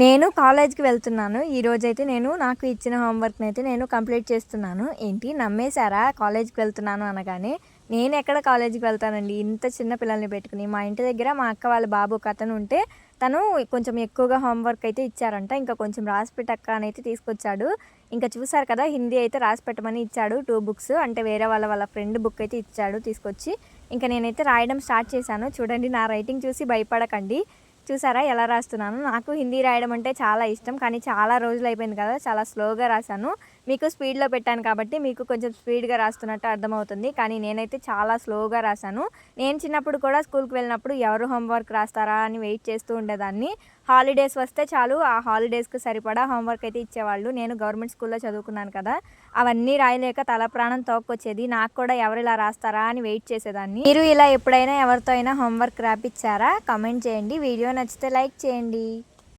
నేను కాలేజ్కి వెళ్తున్నాను. ఈరోజు అయితే నేను నాకు ఇచ్చిన హోంవర్క్ని అయితే నేను కంప్లీట్ చేస్తున్నాను. ఏంటి? నమ్మేశారా? కాలేజ్కి వెళ్తున్నాను అనగానే నేను ఎక్కడ కాలేజీకి వెళ్తానండి? ఇంత చిన్న పిల్లల్ని పెట్టుకుని మా ఇంటి దగ్గర మా అక్క వాళ్ళ బాబు ఒక అతను ఉంటే తను కొంచెం ఎక్కువగా హోంవర్క్ అయితే ఇచ్చారంట. ఇంకా కొంచెం రాసి పెట్టక్క అని అయితే తీసుకొచ్చాడు. ఇంకా చూసారు కదా హిందీ అయితే రాసి పెట్టమని ఇచ్చాడు. టూ బుక్స్ అంటే వేరే వాళ్ళ వాళ్ళ ఫ్రెండ్ బుక్ అయితే ఇచ్చాడు తీసుకొచ్చి. ఇంకా నేనైతే రాయడం స్టార్ట్ చేశాను. చూడండి నా రైటింగ్ చూసి భయపడకండి. చూసారా? ఎలా రాస్తున్నాను? నాకు హిందీ రాయడం అంటే చాలా ఇష్టం. కానీ చాలా రోజులు అయిపోయింది కదా చాలా స్లోగా రాశాను. మీకు స్పీడ్లో పెట్టాను కాబట్టి మీకు కొంచెం స్పీడ్గా రాస్తున్నట్టు అర్థమవుతుంది. కానీ నేనైతే చాలా స్లోగా రాశాను. నేను చిన్నప్పుడు కూడా స్కూల్కి వెళ్ళినప్పుడు ఎవరు హోంవర్క్ రాస్తారా అని వెయిట్ చేస్తూ ఉండేదాన్ని. హాలిడేస్ వస్తే చాలు ఆ హాలిడేస్కి సరిపడా హోంవర్క్ అయితే ఇచ్చేవాళ్ళు. నేను గవర్నమెంట్ స్కూల్లో చదువుకున్నాను కదా అవన్నీ రాయలేక తల ప్రాణం తోక్కొచ్చేది. నాకు కూడా ఎవరు ఇలా రాస్తారా అని వెయిట్ చేసేదాన్ని. మీరు ఇలా ఎప్పుడైనా ఎవరితో అయినా హోంవర్క్ రాపిచ్చారా? కమెంట్ చేయండి. వీడియో నచ్చితే లైక్ చేయండి.